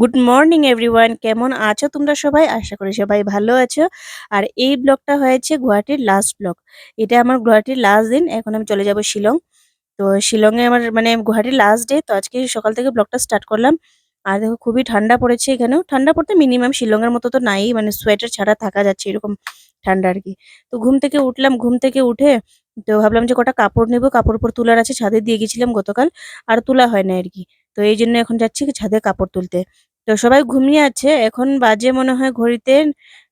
Good morning everyone কেমন আছো তোমরা সবাই? আশা করি সবাই ভালো আছো। আর এই ব্লগটা হয়েছে গুয়াহাটির লাস্ট ব্লগ এটা আমার গুয়াহাটির লাস্ট দিন। এখন আমি চলে যাব শিলং। তো শিলংয়ে আমার মানে গুয়াহাটির লাস্ট ডে তো আজকে সকাল থেকে ব্লগটা স্টার্ট করলাম। আর দেখো, খুবই ঠান্ডা পড়েছে এখানেও। ঠান্ডা পড়তে মিনিমাম শিলংয়ের মতো তো নাই। মানে সোয়েটার ছাড়া থাকা যাচ্ছে এরকম ঠান্ডা আর কি। তো ঘুম থেকে উঠলাম। ঘুম থেকে উঠে তো ভাবলাম যে কটা কাপড় নেব। কাপড় উপর তোলার আছে, ছাদে দিয়ে গেছিলাম গতকাল। আর তোলা হয় না আর কি। তো এই জন্য এখন যাচ্ছি ছাদে কাপড় তুলতে। তো সবাই ঘুমিয়ে আছে। এখন বাজে মনে হয় ঘড়িতে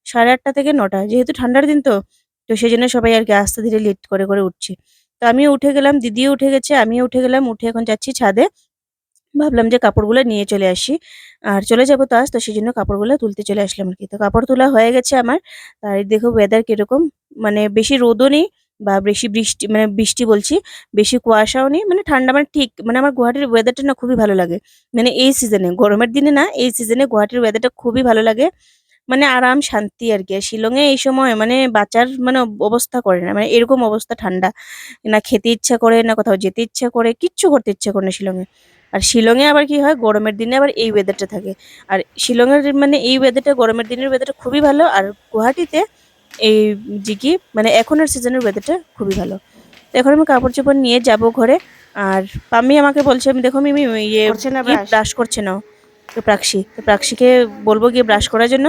সাড়ে আটটা থেকে নটা, যেহেতু ঠান্ডার দিন তো। তো সেই জন্য সবাই আর কি আস্তে ধীরে লেট করে করে উঠছে। তো আমিও উঠে গেলাম, দিদিও উঠে গেছে, আমিও উঠে গেলাম, উঠে এখন যাচ্ছি ছাদে। ভাবলাম যে কাপড়গুলো নিয়ে চলে আসি। আর চলে যাব তো আজ, তো সেই জন্য কাপড়গুলো তুলতে চলে আসলাম আর কি। তো কাপড় তোলা হয়ে গেছে আমার। আর দেখো ওয়েদার কীরকম মানে বেশি রোদও নেই। বা বেশি বৃষ্টি মানে বৃষ্টি বলছি, বেশি কুয়াশাও নেই মানে ঠান্ডা মানে ঠিক মানে আমার গুয়াহাটির ওয়েদারটা না খুবই ভালো লাগে। মানে এই সিজনে গরমের দিনে না, এই সিজনে গুয়াহাটির ওয়েদারটা খুবই ভালো লাগে। মানে আরাম, শান্তি আর কি শিলংয়ে এই সময় মানে বাঁচার মানে অবস্থা করে না মানে এরকম অবস্থা ঠান্ডা। না খেতে ইচ্ছা করে, না কোথাও যেতে ইচ্ছা করে, কিচ্ছু করতে ইচ্ছা করে না শিলংয়ে। আর শিলংয়ে আবার কি হয়, গরমের দিনে আবার এই ওয়েদারটা থাকে। আর শিলংয়ের মানে এই ওয়েদারটা গরমের দিনের ওয়েদারটা খুবই ভালো। আর গুয়াহাটিতে এই যে কি মানে এখনের সিজনের ওয়েদারটা খুবই ভালো। তো এখন আমি কাপড় চোপড় নিয়ে যাব ঘরে আর পাম্মি আমাকে বলছে আমি দেখো মিমি ইয়ে করছে না ব্রাশ করছে না তো প্রাক্ষী তো প্রাক্ষীকে বলব গিয়ে ব্রাশ করার জন্য।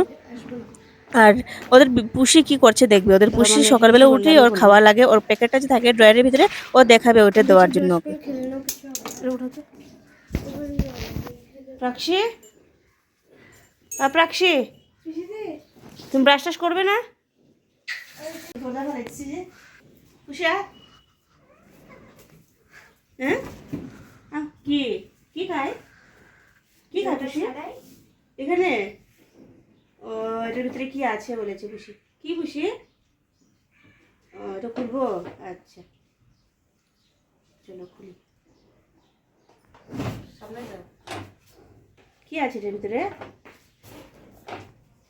আর ওদের পুষি কি করছে দেখবে ওদের পুষি মানে সকালবেলা? উঠেই ওর খাওয়া লাগে ওর প্যাকেটটা যে থাকে ড্রয়ারের ভিতরে ও দেখাবে ওটা দেওয়ার জন্য। ওকে প্রাক্ষী আ, প্রাক্ষী তুমি ব্রাশ টাশ করবে না? উষা হ্যাঁ কি কি খায়? কি খায় খুশি এখানে? ও এটার ভিতরে কি আছে বলেছে খুশি। কি খুশি? ও এটা খুলবো? আচ্ছা। চলো খুলি। সামনে যাও। কি আছে এটার ভিতরে?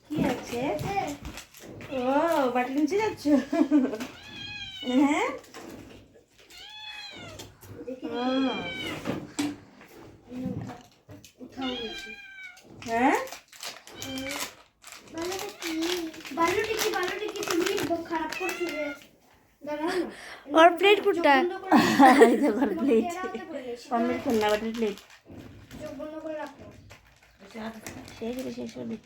কি আছে? ও বাটি নিচে যাচ্ছ হ্যাঁ। হ্যাঁ? ওর প্লেট কোনটা? করে এই প্লেট অমৃত বাটির প্লেট করে শেষ রে শেষ হলি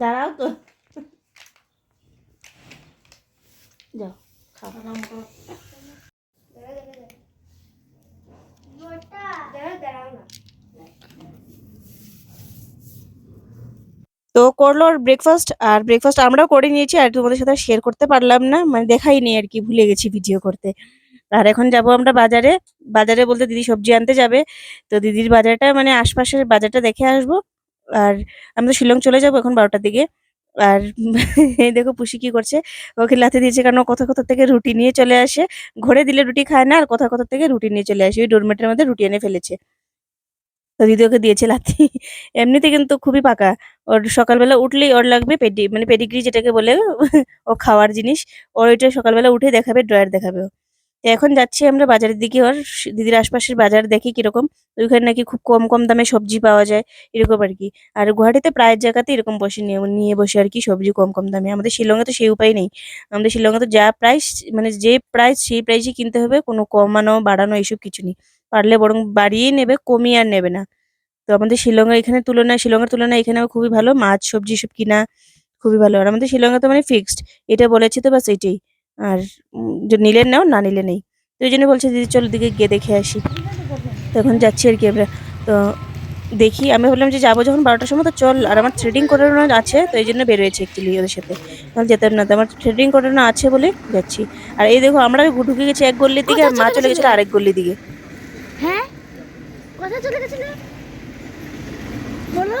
দাঁড়াও তো। যাও তো করল ওর ব্রেকফাস্ট আর ব্রেকফাস্ট আমরাও করে নিয়েছি আর তোমাদের সাথে শেয়ার করতে পারলাম না মানে দেখাই নেই আর কি ভুলে গেছি ভিডিও করতে। আর এখন যাব আমরা বাজারে বাজারে বলতে দিদি সবজি আনতে যাবে তো দিদির বাজারটা মানে আশপাশের বাজারটা দেখে আসব। আর আমি তো শিলং চলে যাব এখন বারোটার দিকে। আর এই দেখো পুষি কি করছে? ওকে লাথি দিয়েছে কারণ ও কোথা কোথা থেকে রুটি নিয়ে চলে আসে। ঘরে দিলে রুটি খায় না আর কোথা কোথা থেকে রুটি নিয়ে চলে আসে। ওই ডোরমেটের মধ্যে রুটি এনে ফেলেছে। তো দিদি ওকে দিয়েছে লাথি। এমনিতে কিন্তু খুবই পাকা। ওর সকালবেলা উঠলেই ওর লাগবে পেডি মানে পেডিগ্রি যেটাকে বলে ও খাওয়ার জিনিস। ওর ওইটা সকালবেলা উঠে দেখাবে, ড্রয়ার দেখাবে এখন যাচ্ছি আমরা বাজারের দিকে। ওর দিদির আশপাশের বাজার দেখি কীরকম। ওইখানে নাকি খুব কম কম দামে সবজি পাওয়া যায়, এরকম আর কি। আর গুয়াহাটিতে প্রায় জায়গাতে এরকম বসে নিয়ে নিয়ে বসে আর কি সবজি কম কম দামে। আমাদের শিলংয়ে তো সেই উপায় নেই। আমাদের শিলংয়ে তো যা প্রাইস মানে যে প্রাইস সেই প্রাইসই কিনতে হবে। কোনো কমানো, বাড়ানো এইসব কিছু নেই। পারলে বরং বাড়িয়েই নেবে, কমিয়ে আর নেবে না। তো আমাদের শিলংয়ে এখানে তুলনায়, শিলংয়ের তুলনায় এখানেও খুবই ভালো। মাছ, সবজি সব কিনা খুবই ভালো। আর আমাদের শিলংয়ে তো মানে ফিক্সড এটা বলেছি তো বাস এটাই। আর নিলে নাও না নিলে নেই। তো ওই জন্য বলছে দিদি চলো দিকে গিয়ে দেখে আসি। তো এখন যাচ্ছি আর কি আমরা। তো দেখি আমি ভাবলাম যে যাব যখন বারোটার সময় তো চল আর আমার থ্রেডিং করানো আছে তো এই জন্য বেরোয়েছি অ্যাকচুয়ালি ওদের সাথে। তাহলে যেতাম না তো আমার থ্রেডিং করানো আছে বলে যাচ্ছি। আর এই দেখো আমরা ঢুকে গেছি এক গল্লির দিকে আর মা চলে গেছিল আরেক গল্লির দিকে। হ্যাঁ? কোথায় চলে গেছিলে? বলো।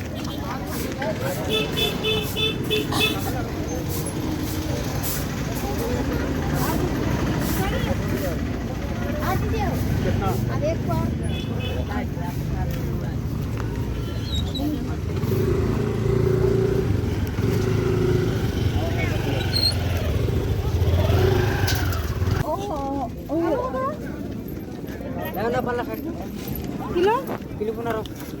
এখন করতে লাগে ও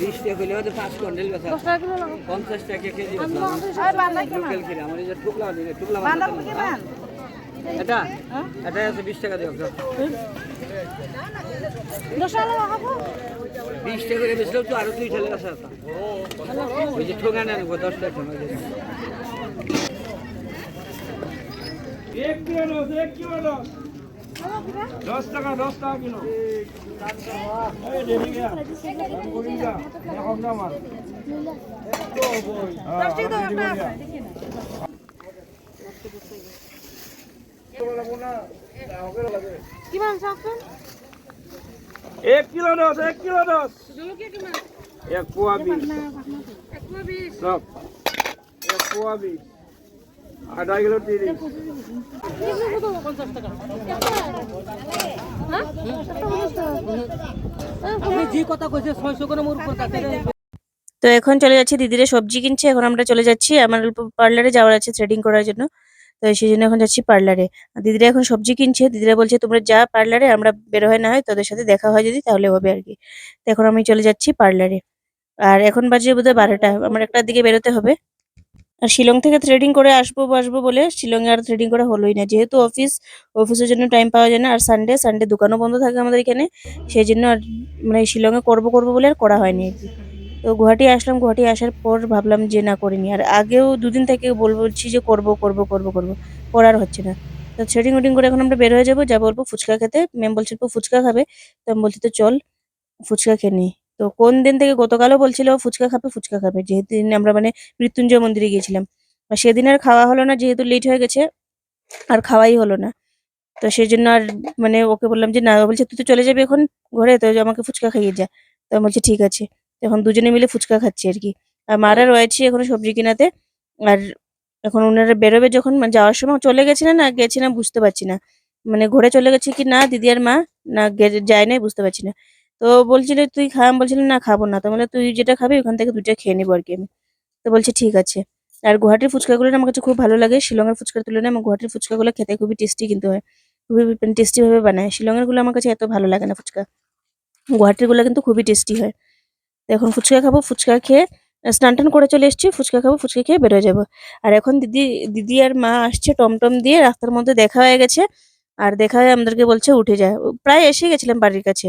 বিশ টাকা হলে হয়তো পাঁচ কুইন্টাল বেচা। পঞ্চাশ টাকা কেজি লোকাল কিনা আমার যে টুকলা দিকে টুকলা মাছ আছে না? এটা? এটা আছে বিশ টাকা দিও বিশ টাকা করে বেচলেও তো আরও দুই ঠেলে আছে। ওই যে ঠোঙা নেন দশ টাকা ঠোঙা এক কিলো এক কিলো। রস দশ টাকা দশ টাকা কিলো। এই দেরি গিয়া করি যা এখন না মার এক কিলো রস এক কিলো রস এক পোয়া বিশ। এক পোয়া বিশ। আধা কিলো তিরিশ আপনি যে কথা কইছে ছয়শো করে মোর উপর তো এখন চলে যাচ্ছি দিদিরা সবজি কিনছে এখন আমরা চলে যাচ্ছি আমার পার্লারে যাওয়ার আছে থ্রেডিং করার জন্য। তো সেই জন্য এখন যাচ্ছি পার্লারে আর দিদিরা এখন সবজি কিনছে দিদিরা বলছে তোমরা যা পার্লারে আমরা বের হয় না হয় তোদের সাথে দেখা হয় যদি তাহলে হবে আর কি। তো এখন আমি চলে যাচ্ছি পার্লারে আর এখন বাজে বোধহয় বারোটা আমার একটার দিকে বেরোতে হবে। আর শিলং থেকে থ্রেডিং করে আসব আসব বলে শিলংয়ে আর থ্রেডিং করা হলোই না। যেহেতু অফিস অফিসের জন্য টাইম পাওয়া যায় না। আর সানডে সানডে দোকানও বন্ধ থাকে আমাদের এখানে। সেই জন্য আর মানে শিলংয়ে করব করব বলে আর করা হয়নি আর কি। তো গুয়াহাটি আসলাম, গুয়াহাটি আসার পর ভাবলাম যে না, করিনি। আর আগেও দুদিন থেকে বল, বলছি যে করব করব করব করব। করার হচ্ছে না। তো থ্রেডিং উডিং করে এখন আমরা বের হয়ে যাব। যা বলব ফুচকা খেতে। ম্যাম বলছিল "ও ফুচকা খাবে? তো আমি বলছি, তো চল, ফুচকা খেয়ে নিই তো কোন দিন থেকে গতকালও বলছিল, ফুচকা খাবে ফুচকা খাবে। যেহেতু আমরা মানে মৃত্যুঞ্জয় মন্দিরে গিয়েছিলাম। সেদিন আর খাওয়া হলো না, যেহেতু লেট হয়ে গেছে, আর খাওয়াই হলো না। তো সেই জন্য আর মানে ওকে বললাম যে, না বলছে, তুই তো চলে যাবি এখন ঘরে, তো আমাকে ফুচকা খাইয়ে যা। তো আমি বলছি, ঠিক আছে। এখন দুজনে মিলে ফুচকা খাচ্ছি আর কি। আর মারা রয়েছে এখন সবজি কিনাতে। আর এখন ওনারা বেরোবে যখন মানে যাওয়ার সময় চলে গেছে না না গেছে না বুঝতে পারছি না। মানে ঘরে চলে গেছে কি না, দিদি আর মা? না যায় নাই, বুঝতে পারছি না। তো বলছিল, তুই খা আমি বলছিলাম, না, খাব না। তো বলে তুই যেটা খাবি, ওখান থেকে দুইটা খেয়ে নেব আর কি আমি। তো বলছে, ঠিক আছে। আর গুয়াহাটির ফুচকাগুলো আমার কাছে খুব ভালো লাগে। শিলংয়ের ফুচকার তুলনায় আমার গুয়াহাটির ফুচকাগুলো খেতে খুবই টেস্টি কিন্তু হয়। খুবই টেস্টি ভাবে বানায়। শিলংয়েরগুলো আমার কাছে এত ভালো লাগে না ফুচকা। গুয়াহাটিরগুলো কিন্তু খুবই টেস্টি হয়। তো এখন ফুচকা খাব, ফুচকা খেয়ে স্নান টান করে চলে এসেছি, ফুচকা খাব, ফুচকা খেয়ে বেরোয় যাব। আর এখন দিদি দিদি আর মা আসছে টমটম দিয়ে, রাস্তার মধ্যে দেখা হয়ে গেছে। আর দেখা হয়ে আমাদেরকে বলছে, উঠে যায় প্রায় এসে গেছিলাম বাড়ির কাছে।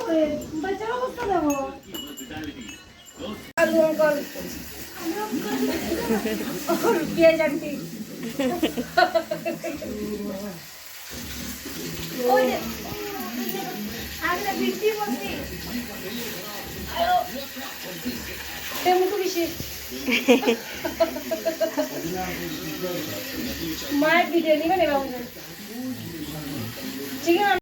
মায়ের ভিডিও নিবেন এবার চিকেন